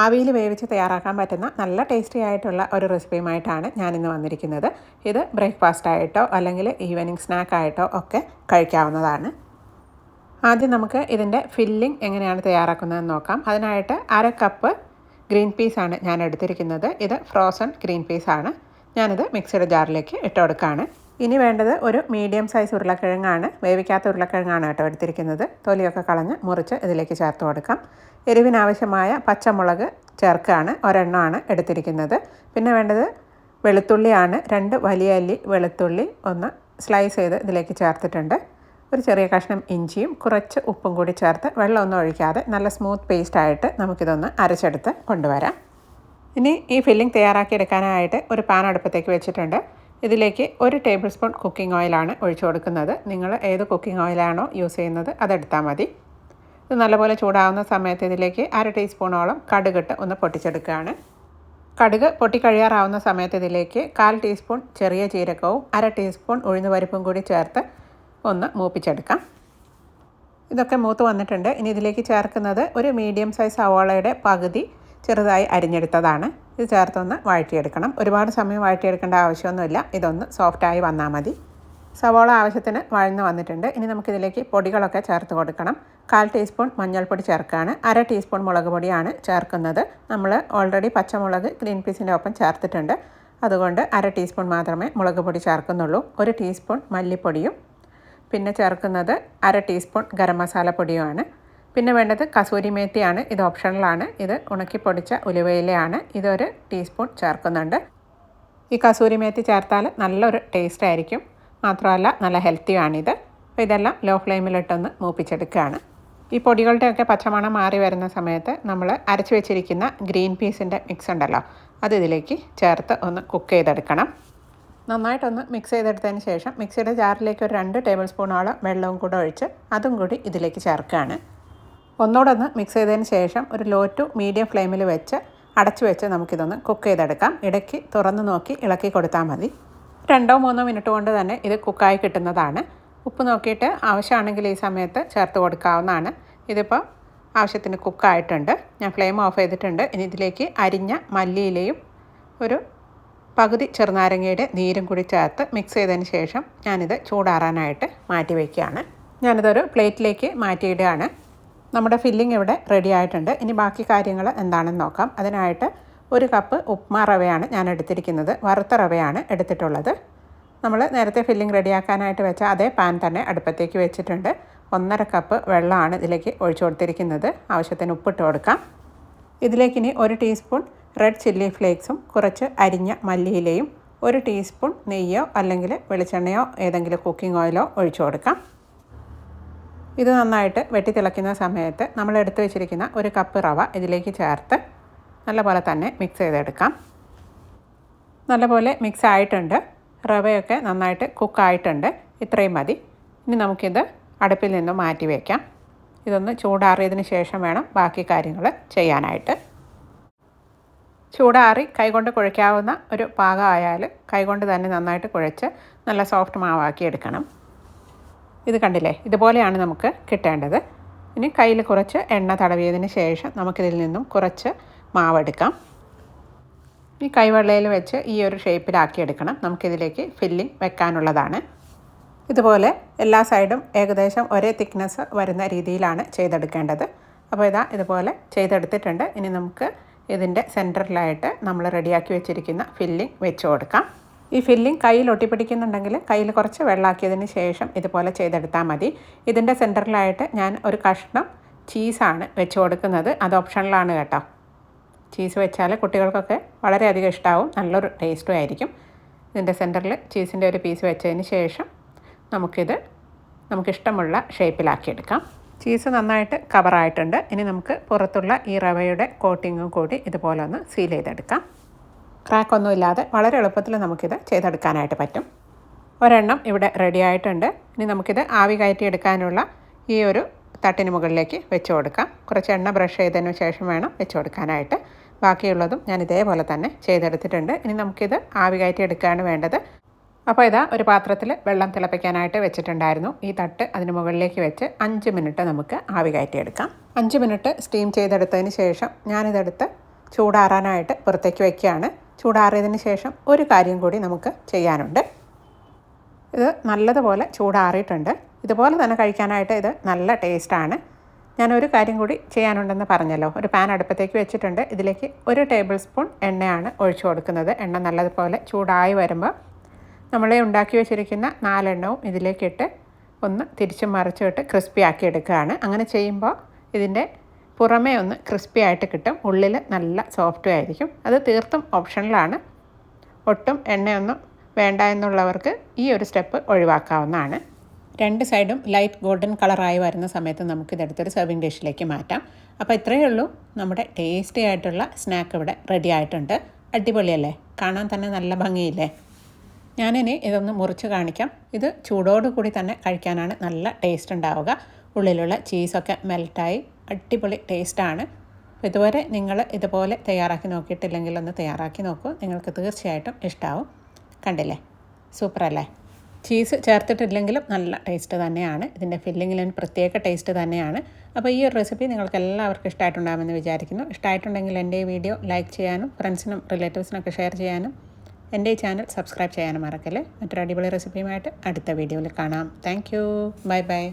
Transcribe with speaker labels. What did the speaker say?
Speaker 1: ആവിയിൽ വേവിച്ച് തയ്യാറാക്കാൻ പറ്റുന്ന നല്ല ടേസ്റ്റി ആയിട്ടുള്ള ഒരു റെസിപ്പിയുമായിട്ടാണ് ഞാനിന്ന് വന്നിരിക്കുന്നത്. ഇത് ബ്രേക്ക്ഫാസ്റ്റ് ആയിട്ടോ അല്ലെങ്കിൽ ഈവനിങ് സ്നാക്കായിട്ടോ ഒക്കെ കഴിക്കാവുന്നതാണ്. ആദ്യം നമുക്ക് ഇതിന്റെ ഫില്ലിംഗ് എങ്ങനെയാണ് തയ്യാറാക്കുന്നതെന്ന് നോക്കാം. അതിനായിട്ട് അര കപ്പ് ഗ്രീൻ പീസാണ് ഞാൻ എടുത്തിരിക്കുന്നത്. ഇത് ഫ്രോസൺ ഗ്രീൻ പീസാണ് ഞാനിത് മിക്സിയുടെ ജാറിലേക്ക് ഇട്ട് ഇനി വേണ്ടത് ഒരു മീഡിയം സൈസ് ഉരുളക്കിഴങ്ങാണ്. വേവിക്കാത്ത ഉരുളക്കിഴങ്ങാണ് കേട്ടോ എടുത്തിരിക്കുന്നത്. തൊലിയൊക്കെ കളഞ്ഞ് മുറിച്ച് ഇതിലേക്ക് ചേർത്ത് കൊടുക്കാം. എരിവിനാവശ്യമായ പച്ചമുളക് ചേർക്കുകയാണ് ഒരെണ്ണമാണ് എടുത്തിരിക്കുന്നത്. പിന്നെ വേണ്ടത് വെളുത്തുള്ളിയാണ്. രണ്ട് വലിയ അല്ലി വെളുത്തുള്ളി ഒന്ന് സ്ലൈസ് ചെയ്ത് ഇതിലേക്ക് ചേർത്തിട്ടുണ്ട്. ഒരു ചെറിയ കഷ്ണം ഇഞ്ചിയും കുറച്ച് ഉപ്പും കൂടി ചേർത്ത് വെള്ളമൊന്നും ഒഴിക്കാതെ നല്ല സ്മൂത്ത് പേസ്റ്റായിട്ട് നമുക്കിതൊന്ന് അരച്ചെടുത്ത് കൊണ്ടുവരാം. ഇനി ഈ ഫില്ലിംഗ് തയ്യാറാക്കിയെടുക്കാനായിട്ട് ഒരു പാൻ അടുപ്പത്തേക്ക് വെച്ചിട്ടുണ്ട്. ഇതിലേക്ക് ഒരു ടേബിൾ സ്പൂൺ കുക്കിംഗ് ഓയിലാണ് ഒഴിച്ചു കൊടുക്കുന്നത്. നിങ്ങൾ ഏത് കുക്കിംഗ് ഓയിലാണോ യൂസ് ചെയ്യുന്നത് അതെടുത്താൽ മതി. ഇത് നല്ലപോലെ ചൂടാവുന്ന സമയത്ത് ഇതിലേക്ക് അര ടീസ്പൂണോളം കടുകിട്ട് ഒന്ന് പൊട്ടിച്ചെടുക്കുകയാണ്. കടുക് പൊട്ടിക്കഴിയാറാവുന്ന സമയത്ത് ഇതിലേക്ക് കാൽ ടീസ്പൂൺ ചെറിയ ജീരകവും അര ടീസ്പൂൺ ഉഴുന്ന് പരിപ്പും കൂടി ചേർത്ത് ഒന്ന് മൂപ്പിച്ചെടുക്കാം. ഇതൊക്കെ മൂത്ത് വന്നിട്ടുണ്ട്. ഇനി ഇതിലേക്ക് ചേർക്കുന്നത് ഒരു മീഡിയം സൈസ് സവാളയുടെ പകുതി ചെറുതായി അരിഞ്ഞെടുത്തതാണ്. ഇത് ചേർത്തൊന്ന് വഴറ്റിയെടുക്കണം. ഒരുപാട് സമയം വഴറ്റിയെടുക്കേണ്ട ആവശ്യമൊന്നുമില്ല. ഇതൊന്ന് സോഫ്റ്റായി വന്നാൽ മതി. സവോള ആവശ്യത്തിന് വഴന്ന് വന്നിട്ടുണ്ട്. ഇനി നമുക്കിതിലേക്ക് പൊടികളൊക്കെ ചേർത്ത് കൊടുക്കണം. കാൽ ടീസ്പൂൺ മഞ്ഞൾപ്പൊടി ചേർക്കുകയാണ് അര ടീസ്പൂൺ മുളക് പൊടിയാണ് ചേർക്കുന്നത്. നമ്മൾ ഓൾറെഡി പച്ചമുളക് ഗ്രീൻ പീസിന്റെ ഒപ്പം ചേർത്തിട്ടുണ്ട്. അതുകൊണ്ട് അര ടീസ്പൂൺ മാത്രമേ മുളക് പൊടി ചേർക്കുന്നുള്ളൂ. ഒരു ടീസ്പൂൺ മല്ലിപ്പൊടിയും. പിന്നെ ചേർക്കുന്നത് അര ടീസ്പൂൺ ഗരം മസാല പൊടിയുമാണ്. പിന്നെ വേണ്ടത് കസൂരി മേത്തിയാണ്. ഇത് ഓപ്ഷണലാണ്. ഇത് ഉണക്കി പൊടിച്ച ഉലുവയിലയാണ്. ഇതൊരു ടീസ്പൂൺ ചേർക്കുന്നുണ്ട്. ഈ കസൂരി മേത്തി ചേർത്താൽ നല്ലൊരു ടേസ്റ്റ് ആയിരിക്കും. മാത്രമല്ല നല്ല ഹെൽത്തിയാണിത് അപ്പോൾ ഇതെല്ലാം ലോ ഫ്ലെയിമിലിട്ടൊന്ന് മൂപ്പിച്ചെടുക്കുകയാണ്. ഈ പൊടികളുടെയൊക്കെ പച്ചമണം മാറി വരുന്ന സമയത്ത് നമ്മൾ അരച്ച് വെച്ചിരിക്കുന്ന ഗ്രീൻ പീസിന്റെ മിക്സ് ഉണ്ടല്ലോ അത് ഇതിലേക്ക് ചേർത്ത് ഒന്ന് കുക്ക് ചെയ്തെടുക്കണം. നന്നായിട്ടൊന്ന് മിക്സ് ചെയ്തെടുത്തതിന് ശേഷം മിക്സിയുടെ ജാറിലേക്ക് ഒരു രണ്ട് ടേബിൾ സ്പൂണോളം വെള്ളവും കൂടെ ഒഴിച്ച് അതും കൂടി ഇതിലേക്ക് ചേർക്കുകയാണ്. ഒന്നുകൂടെ മിക്സ് ചെയ്തതിന് ശേഷം ഒരു ലോ ടു മീഡിയം ഫ്ലെയിമിൽ വെച്ച് അടച്ചു വെച്ച് നമുക്കിതൊന്ന് കുക്ക് ചെയ്തെടുക്കാം. ഇടയ്ക്ക് തുറന്ന് നോക്കി ഇളക്കി കൊടുത്താൽ മതി. രണ്ടോ മൂന്നോ മിനിറ്റ് കൊണ്ട് തന്നെ ഇത് കുക്കായി കിട്ടുന്നതാണ്. ഉപ്പ് നോക്കിയിട്ട് ആവശ്യമാണെങ്കിൽ ഈ സമയത്ത് ചേർത്ത് കൊടുക്കാവുന്നതാണ്. ഇതിപ്പോൾ ആവശ്യത്തിന് കുക്കായിട്ടുണ്ട് ഞാൻ ഫ്ലെയിം ഓഫ് ചെയ്തിട്ടുണ്ട്. ഇനി ഇതിലേക്ക് അരിഞ്ഞ മല്ലിയിലയും ഒരു പകുതി ചെറുനാരങ്ങയുടെ നീരും കൂടി ചേർത്ത് മിക്സ് ചെയ്തതിന് ശേഷം ഞാനിത് ചൂടാറാനായിട്ട് മാറ്റി വയ്ക്കുകയാണ് ഞാനിതൊരു പ്ലേറ്റിലേക്ക് മാറ്റിയിടുകയാണ്. നമ്മുടെ ഫില്ലിംഗ് ഇവിടെ റെഡി ആയിട്ടുണ്ട്. ഇനി ബാക്കി കാര്യങ്ങൾ എന്താണെന്ന് നോക്കാം. അതിനായിട്ട് ഒരു കപ്പ് ഉപ്മാ റവയാണ് ഞാൻ എടുത്തിരിക്കുന്നത്. വറുത്ത റവയാണ് എടുത്തിട്ടുള്ളത്. നമ്മൾ നേരത്തെ ഫില്ലിംഗ് റെഡിയാക്കാനായിട്ട് വെച്ച അതേ പാൻ തന്നെ അടുപ്പത്തേക്ക് വെച്ചിട്ടുണ്ട്. ഒന്നര കപ്പ് വെള്ളമാണ് ഇതിലേക്ക് ഒഴിച്ചു കൊടുത്തിരിക്കുന്നത്. ആവശ്യത്തിന് ഉപ്പിട്ട് കൊടുക്കാം. ഇതിലേക്ക് ഇനി ഒരു ടീസ്പൂൺ റെഡ് ചില്ലി ഫ്ലേക്സും കുറച്ച് അരിഞ്ഞ മല്ലിയിലയും ഒരു ടീസ്പൂൺ നെയ്യോ അല്ലെങ്കിൽ വെളിച്ചെണ്ണയോ ഏതെങ്കിലും കുക്കിംഗ് ഓയിലോ ഒഴിച്ചു കൊടുക്കാം. ഇത് നന്നായിട്ട് വെട്ടി തിളയ്ക്കുന്ന സമയത്ത് നമ്മൾ എടുത്തു വെച്ചിരിക്കുന്ന ഒരു കപ്പ് റവ ഇതിലേക്ക് ചേർത്ത് നല്ലപോലെ തന്നെ മിക്സ് ചെയ്തെടുക്കാം. നല്ലപോലെ മിക്സ് ആയിട്ടുണ്ട്. റവയൊക്കെ നന്നായിട്ട് കുക്കായിട്ടുണ്ട് ഇത്രയും മതി. ഇനി നമുക്കിത് അടുപ്പിൽ നിന്നും മാറ്റി വയ്ക്കാം ഇതൊന്ന് ചൂടാറിയതിന് ശേഷം വേണം ബാക്കി കാര്യങ്ങൾ ചെയ്യാനായിട്ട്. ചൂടാറി കൈകൊണ്ട് കുഴയ്ക്കാവുന്ന ഒരു പാകമായാൽ കൈകൊണ്ട് തന്നെ നന്നായിട്ട് കുഴച്ച് നല്ല സോഫ്റ്റ് മാവാക്കി എടുക്കണം. ഇത് കണ്ടില്ലേ? ഇതുപോലെയാണ് നമുക്ക് കിട്ടേണ്ടത്. ഇനി കയ്യിൽ കുറച്ച് എണ്ണ തടവിയതിന് ശേഷം നമുക്കിതിൽ നിന്നും കുറച്ച് മാവെടുക്കാം ഈ കൈവെള്ളയിൽ വെച്ച് ഈ ഒരു ഷേപ്പിലാക്കി എടുക്കണം. നമുക്കിതിലേക്ക് ഫില്ലിംഗ് വെക്കാനുള്ളതാണ്. ഇതുപോലെ എല്ലാ സൈഡും ഏകദേശം ഒരേ തിക്നെസ് വരുന്ന രീതിയിലാണ് ചെയ്തെടുക്കേണ്ടത്. അപ്പോൾ ഇതാ ഇതുപോലെ ചെയ്തെടുത്തിട്ടുണ്ട്. ഇനി നമുക്ക് ഇതിന്റെ സെന്ററിലായിട്ട് നമ്മൾ റെഡിയാക്കി വെച്ചിരിക്കുന്ന ഫില്ലിംഗ് വെച്ച് കൊടുക്കാം. ഈ ഫില്ലിംഗ് കയ്യിൽ ഒട്ടിപ്പിടിക്കുന്നുണ്ടെങ്കിൽ കയ്യിൽ കുറച്ച് വെള്ളമാക്കിയതിന് ശേഷം ഇതുപോലെ ചെയ്തെടുത്താൽ മതി. ഇതിന്റെ സെന്ററിലായിട്ട് ഞാൻ ഒരു കഷ്ണം ചീസാണ് വെച്ച് കൊടുക്കുന്നത്. അത് ഓപ്ഷണലാണ് കേട്ടോ. ചീസ് വെച്ചാൽ കുട്ടികൾക്കൊക്കെ വളരെയധികം ഇഷ്ടമാവും നല്ലൊരു ടേസ്റ്റും ആയിരിക്കും. ഇതിന്റെ സെന്ററിൽ ചീസിന്റെ ഒരു പീസ് വെച്ചതിന് ശേഷം നമുക്കിത് നമുക്കിഷ്ടമുള്ള ഷേപ്പിലാക്കിയെടുക്കാം. ചീസ് നന്നായിട്ട് കവറായിട്ടുണ്ട്. ഇനി നമുക്ക് പുറത്തുള്ള ഈ റവയുടെ കോട്ടിങ്ങും കൂടി ഇതുപോലെ ഒന്ന് സീൽ ചെയ്തെടുക്കാം. ക്രാക്കൊന്നുമില്ലാതെ വളരെ എളുപ്പത്തിൽ നമുക്കിത് ചെയ്തെടുക്കാനായിട്ട് പറ്റും. ഒരെണ്ണം ഇവിടെ റെഡി ആയിട്ടുണ്ട്. ഇനി നമുക്കിത് ആവി കയറ്റി എടുക്കാനുള്ള ഈ ഒരു തട്ടിന് മുകളിലേക്ക് വെച്ച് കൊടുക്കാം. കുറച്ച് എണ്ണ ബ്രഷ് ചെയ്തതിന് ശേഷം വേണം വെച്ച് കൊടുക്കാനായിട്ട്. ബാക്കിയുള്ളതും ഞാൻ ഇതേപോലെ തന്നെ ചെയ്തെടുത്തിട്ടുണ്ട്. ഇനി നമുക്കിത് ആവി കയറ്റി എടുക്കുകയാണ് വേണ്ടത്. അപ്പോൾ ഇതാ ഒരു പാത്രത്തിൽ വെള്ളം തിളപ്പിക്കാനായിട്ട് വെച്ചിട്ടുണ്ടായിരുന്നു. ഈ തട്ട് അതിന് മുകളിലേക്ക് വെച്ച് അഞ്ച് മിനിറ്റ് നമുക്ക് ആവി കയറ്റിയെടുക്കാം അഞ്ച് മിനിറ്റ് സ്റ്റീം ചെയ്തെടുത്തതിന് ശേഷം ഞാനിതെടുത്ത് ചൂടാറാനായിട്ട് പുറത്തേക്ക് വയ്ക്കുകയാണ് ചൂടാറിയതിന് ശേഷം ഒരു കാര്യം കൂടി നമുക്ക് ചെയ്യാനുണ്ട്. ഇത് നല്ലതുപോലെ ചൂടാറിയിട്ടുണ്ട്. ഇതുപോലെ തന്നെ കഴിക്കാനായിട്ട് ഇത് നല്ല ടേസ്റ്റാണ് ഞാനൊരു കാര്യം കൂടി ചെയ്യാനുണ്ടെന്ന് പറഞ്ഞല്ലോ. ഒരു പാൻ അടുപ്പത്തേക്ക് വെച്ചിട്ടുണ്ട്. ഇതിലേക്ക് ഒരു ടേബിൾ സ്പൂൺ എണ്ണയാണ് ഒഴിച്ചു കൊടുക്കുന്നത്. എണ്ണ നല്ലതുപോലെ ചൂടായി വരുമ്പോൾ നമ്മളെ ഉണ്ടാക്കി വെച്ചിരിക്കുന്ന നാലെണ്ണവും ഇതിലേക്കിട്ട് ഒന്ന് തിരിച്ചും മറിച്ചിട്ട് ക്രിസ്പി ആക്കി എടുക്കുകയാണ്. അങ്ങനെ ചെയ്യുമ്പോൾ ഇതിന്റെ പുറമേ ഒന്ന് ക്രിസ്പി ആയിട്ട് കിട്ടും. ഉള്ളിൽ നല്ല സോഫ്റ്റ് ആയിരിക്കും. അത് തീർത്തും ഓപ്ഷണലാണ് ഒട്ടും എണ്ണയൊന്നും വേണ്ട എന്നുള്ളവർക്ക് ഈ ഒരു സ്റ്റെപ്പ് ഒഴിവാക്കാവുന്നതാണ്. രണ്ട് സൈഡും ലൈറ്റ് ഗോൾഡൻ കളറായി വരുന്ന സമയത്ത് നമുക്കിതെടുത്തൊരു സെർവിങ് ഡിഷിലേക്ക് മാറ്റാം. അപ്പോൾ ഇത്രയേ ഉള്ളൂ. നമ്മുടെ ടേസ്റ്റി ആയിട്ടുള്ള സ്നാക്ക് ഇവിടെ റെഡി ആയിട്ടുണ്ട്. അടിപൊളിയല്ലേ? കാണാൻ തന്നെ നല്ല ഭംഗിയില്ലേ? ഞാനിനി ഇതൊന്ന് മുറിച്ച് കാണിക്കാം. ഇത് ചൂടോടുകൂടി തന്നെ കഴിക്കാനാണ് നല്ല ടേസ്റ്റ് ഉണ്ടാവുക. ഉള്ളിലുള്ള ചീസൊക്കെ മെൽറ്റായി അടിപൊളി ടേസ്റ്റാണ്. ഇതുവരെ നിങ്ങൾ ഇതുപോലെ തയ്യാറാക്കി നോക്കിയിട്ടില്ലെങ്കിൽ ഒന്ന് തയ്യാറാക്കി നോക്കൂ. നിങ്ങൾക്ക് തീർച്ചയായിട്ടും ഇഷ്ടമാവും കണ്ടില്ലേ? സൂപ്പറല്ലേ? ചീസ് ചേർത്തിട്ടില്ലെങ്കിലും നല്ല ടേസ്റ്റ് തന്നെയാണ്. ഇതിന്റെ ഫില്ലിങ്ങിലും പ്രത്യേക ടേസ്റ്റ് തന്നെയാണ്. അപ്പോൾ ഈ ഒരു റെസിപ്പി നിങ്ങൾക്ക് എല്ലാവർക്കും ഇഷ്ടമായിട്ടുണ്ടാകുമെന്ന് വിചാരിക്കുന്നു. ഇഷ്ടമായിട്ടുണ്ടെങ്കിൽ എന്റെ ഈ വീഡിയോ ലൈക്ക് ചെയ്യാനും ഫ്രണ്ട്സിനും റിലേറ്റീവ്സിനൊക്കെ ഷെയർ ചെയ്യാനും എന്റെ ഈ ചാനൽ സബ്സ്ക്രൈബ് ചെയ്യാനും മറക്കല്ലേ? മറ്റൊരു അടിപൊളി റെസിപ്പിയുമായിട്ട് അടുത്ത വീഡിയോയിൽ കാണാം. Thank bye bye.